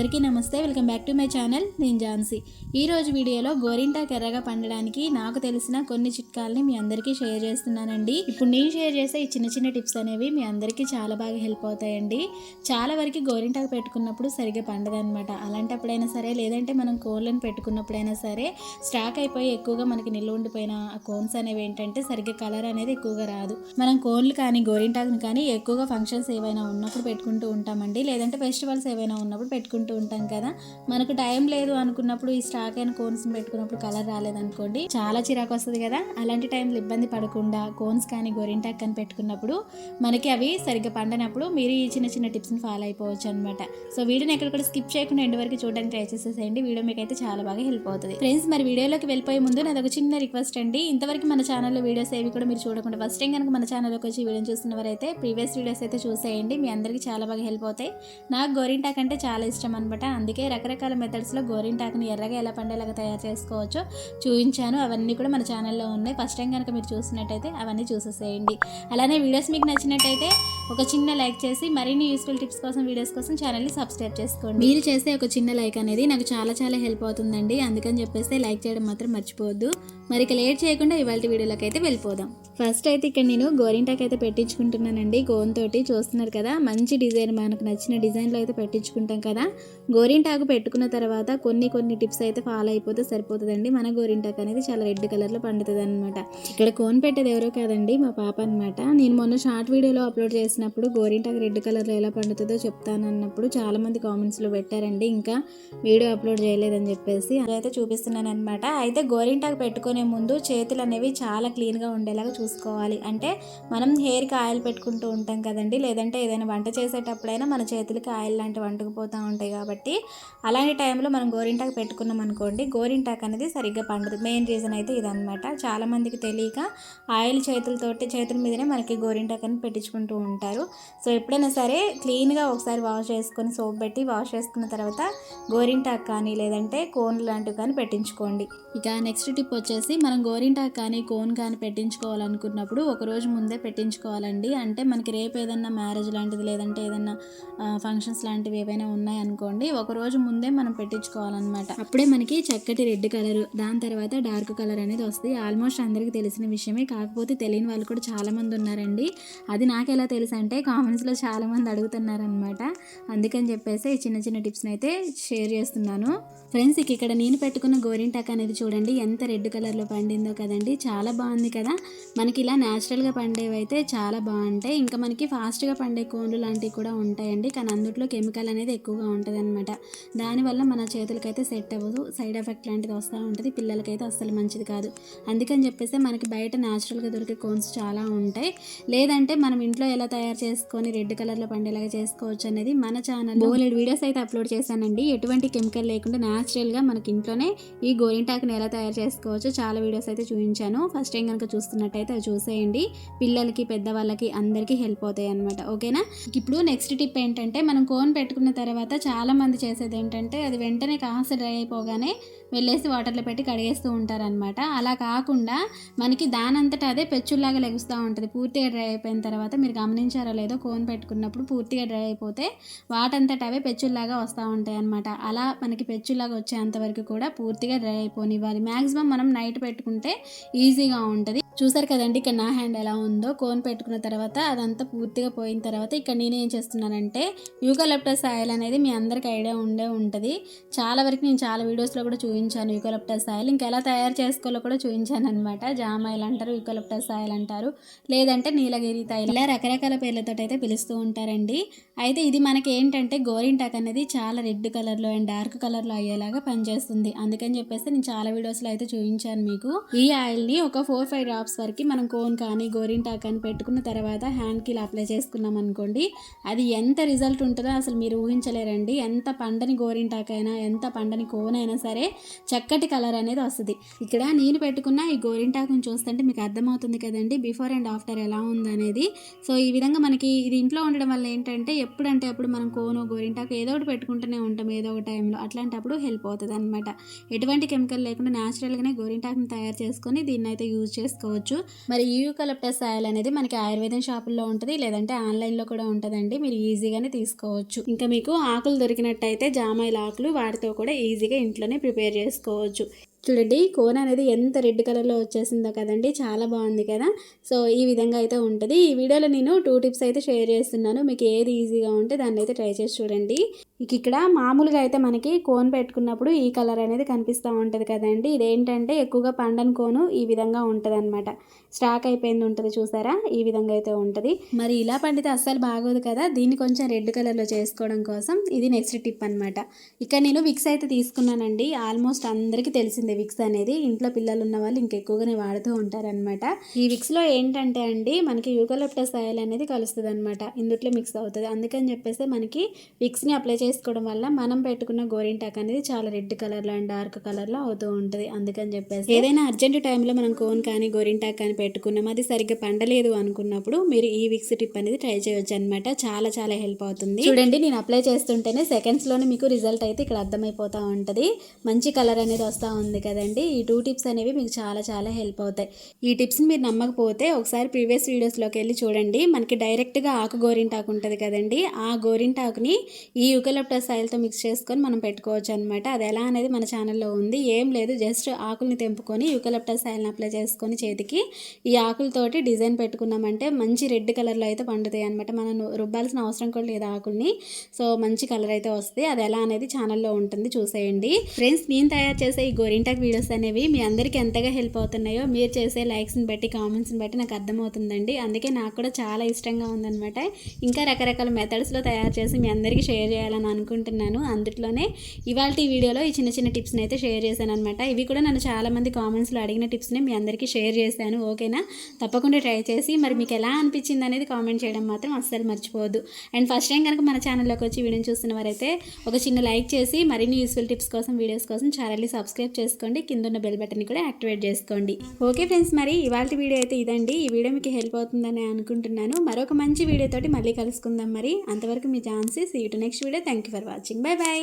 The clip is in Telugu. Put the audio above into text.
అందరికీ నమస్తే. Welcome back to my channel. నేను ఝాన్సీ. ఈ రోజు వీడియోలో గోరింటాకు ఎర్రగా పండడానికి నాకు తెలిసిన కొన్ని చిట్కాలని మీ అందరికీ షేర్ చేస్తున్నానండి. ఇప్పుడు నేను షేర్ చేసే ఈ చిన్న చిన్న టిప్స్ అనేవి మీ అందరికీ చాలా బాగా హెల్ప్ అవుతాయండి. చాలా వరకు గోరింటాకు పెట్టుకున్నప్పుడు సరిగ్గా పండదనమాట అలాంటప్పుడైనా సరే లేదంటే మనం కోన్లను పెట్టుకున్నప్పుడైనా సరే స్టాక్ అయిపోయి ఎక్కువగా మనకి నిల్వ ఉండిపోయిన కోన్స్ అనేవి ఏంటంటే సరిగ్గా కలర్ అనేది ఎక్కువగా రాదు. మనం కోళ్ళు కానీ గోరింటాకుని కానీ ఎక్కువగా ఫంక్షన్స్ ఏవైనా ఉన్నప్పుడు పెట్టుకుంటూ ఉంటామండి. లేదంటే ఫెస్టివల్స్ ఏవైనా ఉన్నప్పుడు పెట్టుకుంటూ ఉంటాం కదా. మనకు టైం లేదు అనుకున్నప్పుడు ఈ స్టాక్ అయిన కోన్స్ పెట్టుకున్నప్పుడు కలర్ రాలేదనుకోండి. చాలా చిరాకు వస్తుంది కదా. అలాంటి టైంలో ఇబ్బంది పడకుండా కోన్స్ కానీ గోరింటాక్ కానీ పెట్టుకున్నప్పుడు మనకి అవి సరిగ్గా పండనప్పుడు మీరు ఈ చిన్న చిన్న టిప్స్ని ఫాలో అయిపోవచ్చు అనమాట సో వీడియోని ఎక్కడ కూడా స్కిప్ చేయకుండా ఎండ్ వరకు చూడడానికి ట్రై చేసేసేయండి. వీడియో మీకు అయితే చాలా బాగా హెల్ప్ అవుతుంది. ఫ్రెండ్స్ మరి వీడియోలోకి వెళ్ళిపోయే ముందు నాది ఒక చిన్న రిక్వెస్ట్ అండి. ఇంతవరకు మన ఛానల్లో వీడియోస్ ఏవి కూడా మీరు చూడకుండా ఫస్ట్ టైం కనుక మన ఛానల్లోకి వచ్చి వీడియో చూస్తున్నవారైతే ప్రీవియస్ వీడియోస్ అయితే చూసేయండి. మీ అందరికీ చాలా బాగా హెల్ప్ అవుతాయి. నాకు గోరింటాక్ అంటే చాలా ఇష్టం అనమాట. అందుకే రకరకాల మెథడ్స్లో గోరింటాకుని ఎర్రగా ఎలా పండేలాగా తయారు చేసుకోవచ్చో చూపించాను. అవన్నీ కూడా మన ఛానల్లో ఉన్నాయి. ఫస్ట్ టైం కనుక మీరు చూసినట్టయితే అవన్నీ చూసేసేయండి. అలానే వీడియోస్ మీకు నచ్చినట్టయితే ఒక చిన్న లైక్ చేసి మరిన్ని యూస్ఫుల్ టిప్స్ కోసం వీడియోస్ కోసం ఛానల్ని సబ్స్క్రైబ్ చేసుకోండి. మీరు చేసే ఒక చిన్న లైక్ అనేది నాకు చాలా చాలా హెల్ప్ అవుతుందండి. అందుకని చెప్పేస్తే లైక్ చేయడం మాత్రం మర్చిపోవద్దు. మరి ఇక లేట్ చేయకుండా ఇవాళ వీడియోలోకి అయితే వెళ్ళిపోదాం. ఫస్ట్ అయితే ఇక్కడ నేను గోరింటాకి అయితే పెట్టించుకుంటున్నానండి. గోన్ తోటి చూస్తున్నారు కదా మంచి డిజైన్ మనకు నచ్చిన డిజైన్లో అయితే పెట్టించుకుంటాం కదా. గోరింటాకు పెట్టుకున్న తర్వాత కొన్ని కొన్ని టిప్స్ అయితే ఫాలో అయిపోతే సరిపోతుందండి. మన గోరింటాక్ అనేది చాలా రెడ్ కలర్లో పండుతుంది అనమాట ఇక్కడ కోన్ పెట్టేది ఎవరో కాదండి మా పాప అనమాట నేను మొన్న షార్ట్ వీడియోలో అప్లోడ్ చేసినప్పుడు గోరింటాకు రెడ్ కలర్లో ఎలా పండుతుందో చెప్తాను అన్నప్పుడు చాలామంది కామెంట్స్లో పెట్టారండి. ఇంకా వీడియో అప్లోడ్ చేయలేదని చెప్పేసి అదైతే చూపిస్తున్నాను అనమాట అయితే గోరింటాకు పెట్టుకొని ముందు చేతులు అనేవి చాలా క్లీన్గా ఉండేలాగా చూసుకోవాలి. అంటే మనం హెయిర్కి ఆయిల్ పెట్టుకుంటూ ఉంటాం కదండి. లేదంటే ఏదైనా వంట చేసేటప్పుడైనా మన చేతులకి ఆయిల్ లాంటివి అంటుకుపోతూ ఉంటాయి కాబట్టి అలాంటి టైంలో మనం గోరింటాకు పెట్టుకున్నాం అనుకోండి గోరింటాకు అనేది సరిగ్గా పండదు. మెయిన్ రీజన్ అయితే ఇదనమాట చాలామందికి తెలియక ఆయిల్ చేతులతోటి చేతుల మీదనే మనకి గోరింటాకు అని పెట్టించుకుంటూ ఉంటారు. సో ఎప్పుడైనా సరే క్లీన్గా ఒకసారి వాష్ చేసుకొని సోప్ పెట్టి వాష్ చేసుకున్న తర్వాత గోరింటాకు కానీ లేదంటే కోన్ లాంటివి కానీ పెట్టించుకోండి. ఇక నెక్స్ట్ టిప్ వచ్చేసి మనం గోరింటాకు కానీ కోన్ కానీ పెట్టించుకోవాలనుకున్నప్పుడు ఒక రోజు ముందే పెట్టించుకోవాలండి. అంటే మనకి రేపు ఏదన్నా మ్యారేజ్ లాంటిది లేదంటే ఏదన్నా ఫంక్షన్స్ లాంటివి ఏవైనా ఉన్నాయనుకోండి ఒక రోజు ముందే మనం పెట్టించుకోవాలన్నమాట. అప్పుడే మనకి చక్కటి రెడ్ కలర్ దాని తర్వాత డార్క్ కలర్ అనేది వస్తుంది. ఆల్మోస్ట్ అందరికీ తెలిసిన విషయమే. కాకపోతే తెలియని వాళ్ళు కూడా చాలా మంది ఉన్నారండి. అది నాకు ఎలా తెలుసు అంటే కామెంట్స్లో చాలా మంది అడుగుతున్నారనమాట అందుకని చెప్పేసి ఈ చిన్న చిన్న టిప్స్ని అయితే షేర్ చేస్తున్నాను. ఫ్రెండ్స్ ఇక్కడ నేను పెట్టుకున్న గోరింటాక్ అనేది చూడండి ఎంత రెడ్ కలర్ వెదర్లో పండిందో కదండి చాలా బాగుంది కదా. మనకి ఇలా న్యాచురల్గా పండేవి అయితే చాలా బాగుంటాయి. ఇంకా మనకి ఫాస్ట్గా పండే కోన్లు లాంటివి కూడా ఉంటాయండి. కానీ అందుట్లో కెమికల్ అనేది ఎక్కువగా ఉంటుంది అనమాట దానివల్ల మన చేతులకైతే సెట్ అవ్వదు. సైడ్ ఎఫెక్ట్ లాంటిది వస్తూ ఉంటుంది. పిల్లలకైతే అస్సలు మంచిది కాదు. అందుకని చెప్పేసి మనకి బయట న్యాచురల్గా దొరికే కోన్స్ చాలా ఉంటాయి. లేదంటే మనం ఇంట్లో ఎలా తయారు చేసుకొని రెడ్ కలర్లో పండేలాగా చేసుకోవచ్చు అనేది మన ఛానల్ బోలెడ్ వీడియోస్ అయితే అప్లోడ్ చేశానండి. ఎటువంటి కెమికల్ లేకుండా న్యాచురల్గా మనకి ఇంట్లోనే ఈ గోరింటాకుని ఎలా తయారు చేసుకోవచ్చు చాలా వీడియోస్ అయితే చూపించాను. ఫస్ట్ టైం కనుక చూస్తున్నట్టయితే అది చూసేయండి. పిల్లలకి పెద్దవాళ్ళకి అందరికీ హెల్ప్ అవుతాయి అనమాట ఓకేనా? ఇప్పుడు నెక్స్ట్ టిప్ ఏంటంటే మనం కోన్ పెట్టుకున్న తర్వాత చాలా మంది చేసేది ఏంటంటే అది వెంటనే కాస్త డ్రై అయిపోగానే వెళ్ళేసి వాటర్లో పెట్టి కడిగేస్తూ ఉంటారనమాట అలా కాకుండా మనకి దానంతటా అదే పెచ్చుల్లాగా లెగుస్తూ ఉంటుంది. పూర్తిగా డ్రై అయిపోయిన తర్వాత మీరు గమనించారో లేదో కోన్ పెట్టుకున్నప్పుడు పూర్తిగా డ్రై అయిపోతే వాటంతట అవే పెచ్చుల్లాగా వస్తూ ఉంటాయి అనమాట అలా మనకి పెచ్చుల్లాగా వచ్చేంత వరకు కూడా పూర్తిగా డ్రై అయిపోనివ్వాలి. మ్యాక్సిమం మనం నైట్ పెట్టుకుంటే ఈజీగా ఉంటుంది. చూసారు కదండి ఇక్కడ నా హ్యాండ్ ఎలా ఉందో? కోన్ పెట్టుకున్న తర్వాత అదంతా పూర్తిగా పోయిన తర్వాత ఇక్కడ నేను ఏం చేస్తున్నానంటే యూకలప్టస్ ఆయిల్ అనేది మీ అందరికి ఐడియా ఉండే ఉంటుంది. చాలా వరకు నేను చాలా వీడియోస్లో కూడా చూపించాను యూకలప్టస్ ఆయిల్ ఇంకా ఎలా తయారు చేసుకోవాలో కూడా చూపించాను అనమాట జామ్ ఆయిల్ అంటారు యూకలప్టస్ ఆయిల్ అంటారు. లేదంటే నీలగిరి తైలం. ఇలా రకరకాల పేర్లతో అయితే పిలుస్తూ ఉంటారండి. అయితే ఇది మనకి ఏంటంటే గోరింటాక్ అనేది చాలా రెడ్ కలర్లో అండ్ డార్క్ కలర్లో అయ్యేలాగా పనిచేస్తుంది. అందుకని చెప్పేసి నేను చాలా వీడియోస్లో అయితే చూపించాను మీకు. ఈ ఆయిల్ని ఒక ఫోర్ ఫైవ్ డ్రాప్స్ వరకు మనం కోన్ కానీ గోరింటాక్ అని పెట్టుకున్న తర్వాత హ్యాండ్కి ఇలా అప్లై చేసుకున్నాం అనుకోండి అది ఎంత రిజల్ట్ ఉంటుందో అసలు మీరు ఊహించలేరండి. ఎంత పండని గోరింటాక్ అయినా ఎంత పండని కోన్ అయినా సరే చక్కటి కలర్ అనేది వస్తుంది. ఇక్కడ నేను పెట్టుకున్న ఈ గోరింటాకుని చూస్తుంటే మీకు అర్థమవుతుంది కదండి బిఫోర్ అండ్ ఆఫ్టర్ ఎలా ఉందనేది. సో ఈ విధంగా మనకి ఇది ఇంట్లో ఉండడం వల్ల ఏంటంటే ఎప్పుడంటే అప్పుడు మనం కోనో గోరింటాకు ఏదో ఒకటి పెట్టుకుంటూనే ఉంటాం ఏదో ఒక టైంలో. అట్లాంటప్పుడు హెల్ప్ అవుతుంది అనమాట ఎటువంటి కెమికల్ లేకుండా న్యాచురల్గానే గోరింటాకుని తయారు చేసుకొని దీన్ని అయితే యూజ్ చేసుకోవచ్చు. మరి యూకలప్టస్ ఆయిల్ అనేది మనకి ఆయుర్వేదం షాపుల్లో ఉంటుంది లేదంటే ఆన్లైన్లో కూడా ఉంటుందండి. మీరు ఈజీగానే తీసుకోవచ్చు. ఇంకా మీకు ఆకులు దొరికినట్టయితే జామాయిల ఆకులు వాటితో కూడా ఈజీగా ఇంట్లోనే ప్రిపేర్ చేసుకోవచ్చు. చూడండి కోన్ అనేది ఎంత రెడ్ కలర్లో వచ్చేసిందో కదండి చాలా బాగుంది కదా. సో ఈ విధంగా అయితే ఉంటుంది. ఈ వీడియోలో నేను టూ టిప్స్ అయితే షేర్ చేస్తున్నాను. మీకు ఏది ఈజీగా ఉంటే దాన్ని అయితే ట్రై చేసి చూడండి. ఇక ఇక్కడ మామూలుగా అయితే మనకి కోన్ పెట్టుకున్నప్పుడు ఈ కలర్ అనేది కనిపిస్తూ ఉంటుంది కదండి. ఇదేంటంటే ఎక్కువగా పండని కోను ఈ విధంగా ఉంటుంది అనమాట స్టాక్ అయిపోయింది ఉంటుంది చూసారా? ఈ విధంగా అయితే ఉంటుంది. మరి ఇలా పండితే అస్సలు బాగోదు కదా? దీన్ని కొంచెం రెడ్ కలర్లో చేసుకోవడం కోసం ఇది నెక్స్ట్ టిప్ అనమాట ఇక్కడ నేను విక్స్ అయితే తీసుకున్నానండి. ఆల్మోస్ట్ అందరికీ తెలిసిందే విక్స్ అనేది. ఇంట్లో పిల్లలు ఉన్న వాళ్ళు ఇంకెక్కువగానే వాడుతూ ఉంటారనమాట ఈ విక్స్లో ఏంటంటే అండి మనకి యూకలిప్టస్ ఆయిల్ అనేది కలుస్తుంది అనమాట ఇందుట్లో మిక్స్ అవుతుంది. అందుకని చెప్పేసి మనకి విక్స్ని అప్లై చేసుకోవడం వల్ల మనం పెట్టుకున్న గోరింటాక్ అనేది చాలా రెడ్ కలర్లో అండ్ డార్క్ కలర్లో అవుతూ ఉంటుంది. అందుకని చెప్పేసి ఏదైనా అర్జెంట్ టైంలో మనం కోన్ కానీ గోరింటాక్ కానీ పెట్టుకున్నాం అది సరిగ్గా పండలేదు అనుకున్నప్పుడు మీరు ఈ విక్స్ టిప్ అనేది ట్రై చేయొచ్చు అనమాట చాలా చాలా హెల్ప్ అవుతుంది. చూడండి నేను అప్లై చేస్తుంటేనే సెకండ్స్లోనే మీకు రిజల్ట్ అయితే ఇక్కడ అర్థమైపోతా ఉంటది. మంచి కలర్ అనేది వస్తూ ఉంది కదండి. ఈ టూ టిప్స్ అనేవి మీకు చాలా చాలా హెల్ప్ అవుతాయి. ఈ టిప్స్ని మీరు నమ్మకపోతే ఒకసారి ప్రీవియస్ వీడియోస్లోకి వెళ్ళి చూడండి. మనకి డైరెక్ట్గా ఆకు గోరింటాకు ఉంటుంది కదండి. ఆ గోరింటాకుని ఈ యూకలిప్టస్ ఆయిల్తో మిక్స్ చేసుకొని మనం పెట్టుకోవచ్చు అనమాట అది ఎలా అనేది మన ఛానల్లో ఉంది. ఏం లేదు జస్ట్ ఆకుల్ని తెంపుకొని యూకలప్టస్ ఆయిల్ని అప్లై చేసుకొని చేతికి ఈ ఆకులతోటి డిజైన్ పెట్టుకున్నామంటే మంచి రెడ్ కలర్లో అయితే పండుతాయి అనమాట మనం రుబ్బాల్సిన అవసరం కూడా లేదు ఆకుల్ని. సో మంచి కలర్ అయితే వస్తుంది. అది ఎలా అనేది ఛానల్లో ఉంటుంది చూసేయండి. ఫ్రెండ్స్ నేను తయారు చేసే ఈ గోరింటాక్ వీడియోస్ అనేవి మీ అందరికీ ఎంతగా హెల్ప్ అవుతున్నాయో మీరు చేసే లైక్స్ని బట్టి కామెంట్స్ని బట్టి నాకు అర్థమవుతుందండి. అందుకే నాకు కూడా చాలా ఇష్టంగా ఉందనమాట ఇంకా రకరకాల మెథడ్స్లో తయారు చేసి మీ అందరికీ షేర్ చేయాలని అనుకుంటున్నాను. అందుట్లోనే ఇవాళ వీడియోలో ఈ చిన్న చిన్న టిప్స్ని అయితే షేర్ చేశాను అనమాట ఇవి కూడా నన్ను చాలామంది కామెంట్స్లో అడిగిన టిప్స్ని మీ అందరికీ షేర్ చేశాను. ఓకేనా? తప్పకుండా ట్రై చేసి మరి మీకు ఎలా అనిపించింది అనేది కామెంట్ చేయడం మాత్రం అస్సలు మర్చిపోవద్దు. అండ్ ఫస్ట్ టైం కనుక మన ఛానల్లోకి వచ్చి వీడియో చూస్తున్న వారైతే ఒక చిన్న లైక్ చేసి మరిన్ని యూస్ఫుల్ టిప్స్ కోసం వీడియోస్ కోసం ఛానల్ని సబ్స్క్రైబ్ చేసుకోండి. కింద ఉన్న బెల్ బటన్ని కూడా యాక్టివేట్ చేసుకోండి. ఓకే ఫ్రెండ్స్ మరి ఇవాళ వీడియో అయితే ఇదండి. ఈ వీడియో మీకు హెల్ప్ అవుతుందని అనుకుంటున్నాను. మరొక మంచి వీడియోతోటి మళ్ళీ కలుసుకుందాం మరి. అంతవరకు మీ ఛాన్సెస్ ఈ to next video thank thank you for watching bye bye